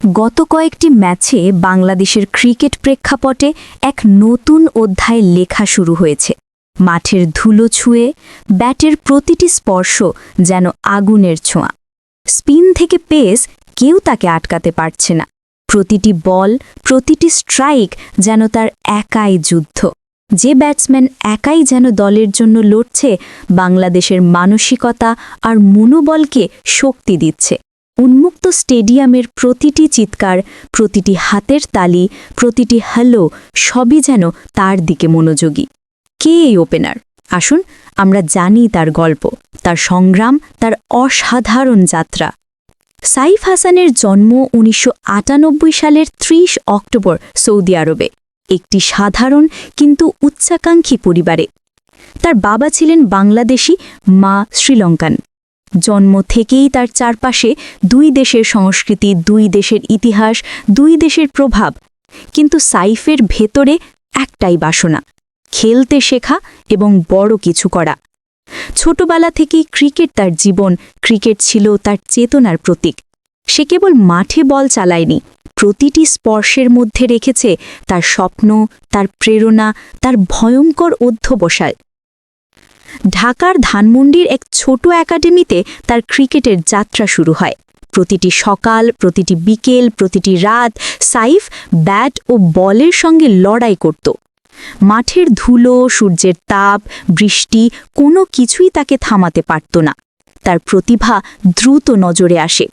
গত কয়েকটি ম্যাচে বাংলাদেশের ক্রিকেট প্রেক্ষাপটে এক নতুন অধ্যায় লেখা শুরু হয়েছে। মাঠের ধুলো ছুঁয়ে ব্যাটের প্রতিটি স্পর্শ যেন আগুনের ছোঁয়া। স্পিন থেকে পেস কেউ তাকে আটকাতে পারছে না। প্রতিটি বল, প্রতিটি স্ট্রাইক যেন তার একাই যুদ্ধ। যে ব্যাটসম্যান একাই যেন দলের জন্য লড়ছে, বাংলাদেশের মানসিকতা আর মনোবলকে শক্তি দিচ্ছে। উন্মুক্ত স্টেডিয়ামের প্রতিটি চিৎকার, প্রতিটি হাতের তালি, প্রতিটি হ্যালো সবই যেন তার দিকে মনোযোগী। কে এই ওপেনার আসুন, আমরা জানি তার গল্প, তার সংগ্রাম, তার অসাধারণ যাত্রা। সাইফ হাসানের জন্ম উনিশশো আটানব্বই সালের ৩০ অক্টোবর সৌদি আরবে, একটি সাধারণ কিন্তু উচ্চাকাঙ্ক্ষী পরিবারে। তার বাবা ছিলেন বাংলাদেশি মা শ্রীলঙ্কান। জন্ম থেকেই তার চারপাশে দুই দেশের সংস্কৃতি, দুই দেশের ইতিহাস, দুই দেশের প্রভাব। কিন্তু সাইফের ভেতরে একটাই বাসনা, খেলতে শেখা এবং বড় কিছু করা। ছোটবেলা থেকেই ক্রিকেট তার জীবন, ক্রিকেট ছিল তার চেতনার প্রতীক। সে কেবল মাঠে বল চালায়নি, প্রতিটি স্পর্শের মধ্যে রেখেছে তার স্বপ্ন, তার প্রেরণা, তার ভয়ঙ্কর অধ্যবসায়। ঢাকার ধানমন্ডির এক ছোট একাডেমিতে তার ক্রিকেটের যাত্রা শুরু হয়। প্রতিটি সকাল, প্রতিটি বিকেল, প্রতিটি রাত সাইফ ব্যাট ও বলের সঙ্গে লড়াই করত। মাঠের ধুলো, সূর্যের তাপ, বৃষ্টি কোনো কিছুই তাকে থামাতে পারত না। তার প্রতিভা দ্রুত নজরে আসে।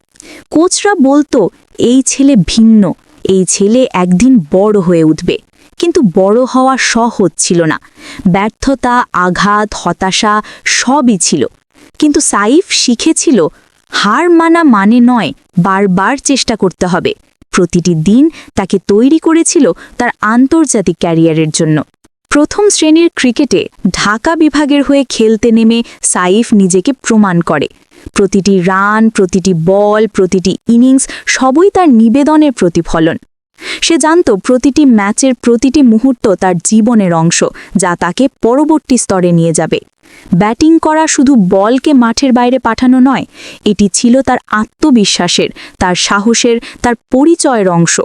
কোচরা বলতো, এই ছেলে ভিন্ন, এই ছেলে একদিন বড় হয়ে উঠবে। কিন্তু বড় হওয়া সহজ ছিল না। ব্যর্থতা, আঘাত, হতাশা সবই ছিল। কিন্তু সাইফ শিখেছিল, হার মানা মানে নয়, বারবার চেষ্টা করতে হবে। প্রতিটি দিন তাকে তৈরি করেছিল তার আন্তর্জাতিক ক্যারিয়ারের জন্য। প্রথম শ্রেণির ক্রিকেটে ঢাকা বিভাগের হয়ে খেলতে নেমে সাইফ নিজেকে প্রমাণ করে। প্রতিটি রান, প্রতিটি বল, প্রতিটি ইনিংস সবই তার নিবেদনের প্রতিফলন। সে জানত প্রতিটি ম্যাচের প্রতিটি মুহূর্ত তার জীবনের অংশ, যা তাকে পরবর্তী স্তরে নিয়ে যাবে। ব্যাটিং করা শুধু বলকে মাঠের বাইরে পাঠানো নয়, এটি ছিল তার আত্মবিশ্বাসের, তার সাহসের, তার পরিচয়ের অংশ।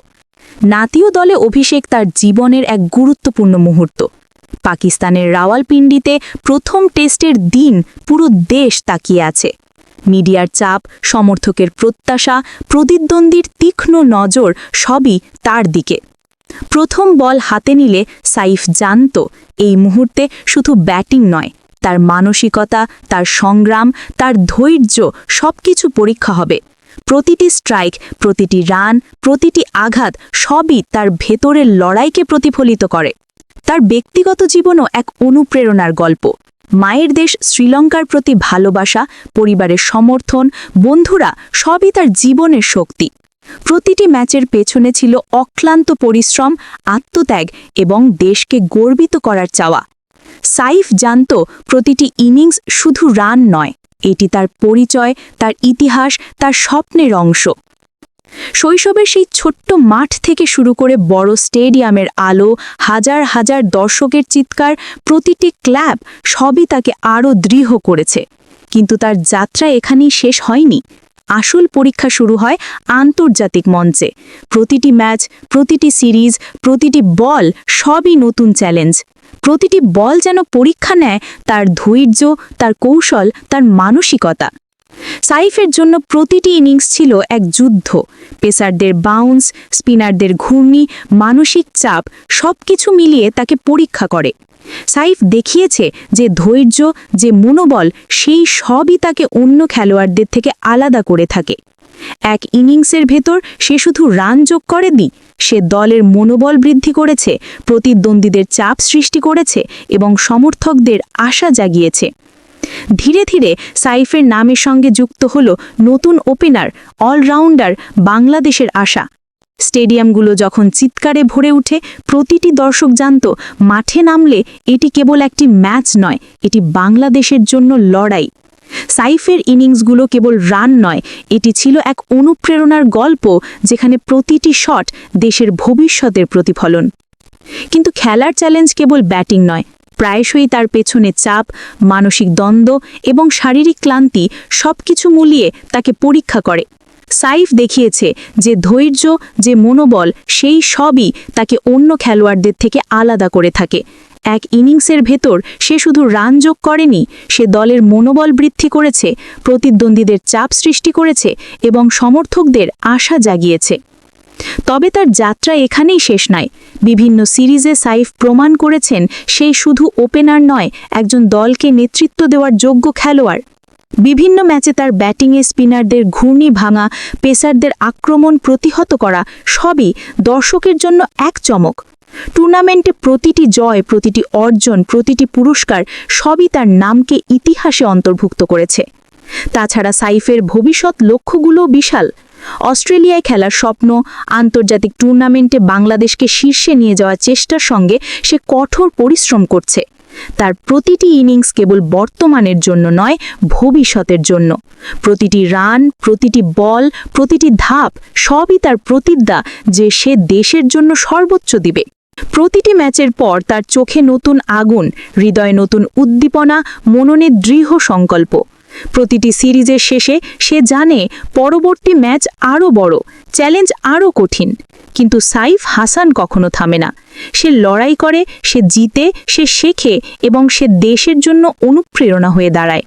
নাতীয় দলে অভিষেক তার জীবনের এক গুরুত্বপূর্ণ মুহূর্ত। পাকিস্তানের রাওয়ালপিন্ডিতে প্রথম টেস্টের দিন পুরো দেশ তাকিয়ে আছে। মিডিয়ার চাপ, সমর্থকের প্রত্যাশা, প্রতিদ্বন্দ্বীর তীক্ষ্ণ নজর সবই তার দিকে। প্রথম বল হাতে নিলে সাইফ জানত, এই মুহূর্তে শুধু ব্যাটিং নয়, তার মানসিকতা, তার সংগ্রাম, তার ধৈর্য সবকিছু পরীক্ষা হবে। প্রতিটি স্ট্রাইক, প্রতিটি রান, প্রতিটি আঘাত সবই তার ভেতরের লড়াইকে প্রতিফলিত করে। তার ব্যক্তিগত জীবনও এক অনুপ্রেরণার গল্প। মায়ের দেশ শ্রীলঙ্কার প্রতি ভালোবাসা, পরিবারের সমর্থন, বন্ধুরা সবই তার জীবনের শক্তি। প্রতিটি ম্যাচের পেছনে ছিল অক্লান্ত পরিশ্রম, আত্মত্যাগ এবং দেশকে গর্বিত করার চাওয়া। সাইফ জানত প্রতিটি ইনিংস শুধু রান নয়, এটি তার পরিচয়, তার ইতিহাস, তার স্বপ্নের অংশ। শৈশবের সেই ছোট্ট মাঠ থেকে শুরু করে বড় স্টেডিয়ামের আলো, হাজার হাজার দর্শকের চিৎকার, প্রতিটি ক্ল্যাব সবই তাকে আরও দৃঢ় করেছে। কিন্তু তার যাত্রা এখানেই শেষ হয়নি। আসল পরীক্ষা শুরু হয় আন্তর্জাতিক মঞ্চে। প্রতিটি ম্যাচ, প্রতিটি সিরিজ, প্রতিটি বল সবই নতুন চ্যালেঞ্জ। প্রতিটি বল যেন পরীক্ষা নেয়, তার ধৈর্য, তার কৌশল, তার মানসিকতা। সাইফের জন্য প্রতিটি ইনিংস ছিল এক যুদ্ধ। পেসারদের বাউন্স স্পিনারদের ঘূর্ণি, মানসিক চাপ, সবকিছু মিলিয়ে তাকে পরীক্ষা করে। সাইফ দেখিয়েছে যে ধৈর্য, যে মনোবল, সেই সবই তাকে অন্য খেলোয়াড়দের থেকে আলাদা করে থাকে। এক ইনিংসের ভেতর সে শুধু রান যোগ করেনি, সে দলের মনোবল বৃদ্ধি করেছে, প্রতিদ্বন্দ্বীদের চাপ সৃষ্টি করেছে এবং সমর্থকদের আশা জাগিয়েছে। ধীরে ধীরে সাইফের নামের সঙ্গে যুক্ত হল নতুন ওপেনার, অলরাউন্ডার বাংলাদেশের আশা। স্টেডিয়ামগুলো যখন চিৎকারে ভরে উঠে, প্রতিটি দর্শক জানত, মাঠে নামলে এটি কেবল একটি ম্যাচ নয়, এটি বাংলাদেশের জন্য লড়াই। সাইফের ইনিংসগুলো কেবল রান নয়, এটি ছিল এক অনুপ্রেরণার গল্প, যেখানে প্রতিটি শট দেশের ভবিষ্যতের প্রতিফলন। কিন্তু খেলার চ্যালেঞ্জ কেবল ব্যাটিং নয় প্রায়শই তার পেছনে চাপ, মানসিক দ্বন্দ্ব এবং শারীরিক ক্লান্তি সবকিছু মুলিয়ে তাকে পরীক্ষা করে। সাইফ দেখিয়েছে যে ধৈর্য, যে মনোবল, সেই সবই তাকে অন্য খেলোয়াড়দের থেকে আলাদা করে থাকে। এক ইনিংসের ভেতর সে শুধু রান যোগ করেনি, সে দলের মনোবল বৃদ্ধি করেছে, প্রতিদ্বন্দ্বীদের চাপ সৃষ্টি করেছে এবং সমর্থকদের আশা জাগিয়েছে। তবে তার যাত্রা এখানেই শেষ নয়। বিভিন্ন সিরিজে সাইফ প্রমাণ করেছেন সে শুধু ওপেনার নয়, একজন দলকে নেতৃত্ব দেওয়ার যোগ্য খেলোয়াড়। বিভিন্ন ম্যাচে তার ব্যাটিংয়ে স্পিনারদের ঘূর্ণি ভাঙা, পেসারদের আক্রমণ প্রতিহত করা সবই দর্শকের জন্য এক চমক। টুর্নামেন্টে প্রতিটি জয়, প্রতিটি অর্জন, প্রতিটি পুরস্কার সবই তার নামকে ইতিহাসে অন্তর্ভুক্ত করেছে। তাছাড়া সাইফের ভবিষ্যৎ লক্ষ্যগুলোও বিশাল। অস্ট্রেলিয়ায় খেলার স্বপ্ন, আন্তর্জাতিক টুর্নামেন্টে বাংলাদেশকে শীর্ষে নিয়ে যাওয়ার চেষ্টার সঙ্গে সে কঠোর পরিশ্রম করছে। তার প্রতিটি ইনিংস কেবল বর্তমানের জন্য নয়, ভবিষ্যতের জন্য। প্রতিটি রান, প্রতিটি বল, প্রতিটি ধাপ, সবই তার প্রতিজ্ঞা যে সে দেশের জন্য সর্বোচ্চ দিবে। প্রতিটি ম্যাচের পর তার চোখে নতুন আগুন, হৃদয়ে নতুন উদ্দীপনা, মননে দৃঢ় সংকল্প। প্রতিটি সিরিজের শেষে সে জানে পরবর্তী ম্যাচ আরও বড়, চ্যালেঞ্জ আরও কঠিন। কিন্তু সাইফ হাসান কখনো থামে না। সে লড়াই করে, সে জিতে, সে শেখে এবং সে দেশের জন্য অনুপ্রেরণা হয়ে দাঁড়ায়।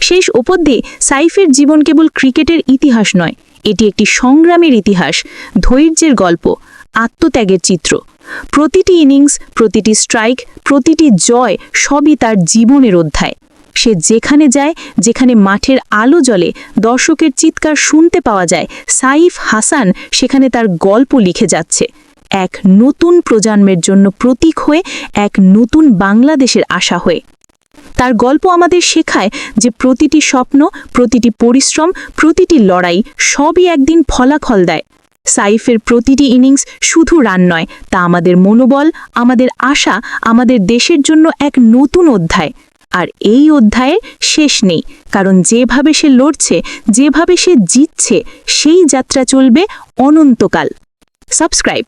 শেষ উপদ্যে সাইফের জীবন কেবল ক্রিকেটের ইতিহাস নয়, এটি একটি সংগ্রামের ইতিহাস, ধৈর্যের গল্প, আত্মত্যাগের চিত্র। প্রতিটি ইনিংস, প্রতিটি স্ট্রাইক, প্রতিটি জয় সবই তার জীবনের অধ্যায়। সে যেখানে যায়, যেখানে মাঠের আলো জ্বলে, দর্শকের চিৎকার শুনতে পাওয়া যায়, সাইফ হাসান সেখানে তার গল্প লিখে যাচ্ছে। এক নতুন প্রজন্মের জন্য প্রতীক হয়ে, এক নতুন বাংলাদেশের আশা হয়ে। তার গল্প আমাদের শেখায় যে প্রতিটি স্বপ্ন, প্রতিটি পরিশ্রম, প্রতিটি লড়াই সবই একদিন ফলাফল দেয়। সাইফের প্রতিটি ইনিংস শুধু রান নয়, তা আমাদের মনোবল, আমাদের আশা, আমাদের দেশের জন্য এক নতুন অধ্যায়। আর এই অধ্যায়ে শেষ নেই, কারণ যেভাবে সে লড়ছে, যেভাবে সে জিতছে, সেই যাত্রা চলবে অনন্তকাল। সাবস্ক্রাইব।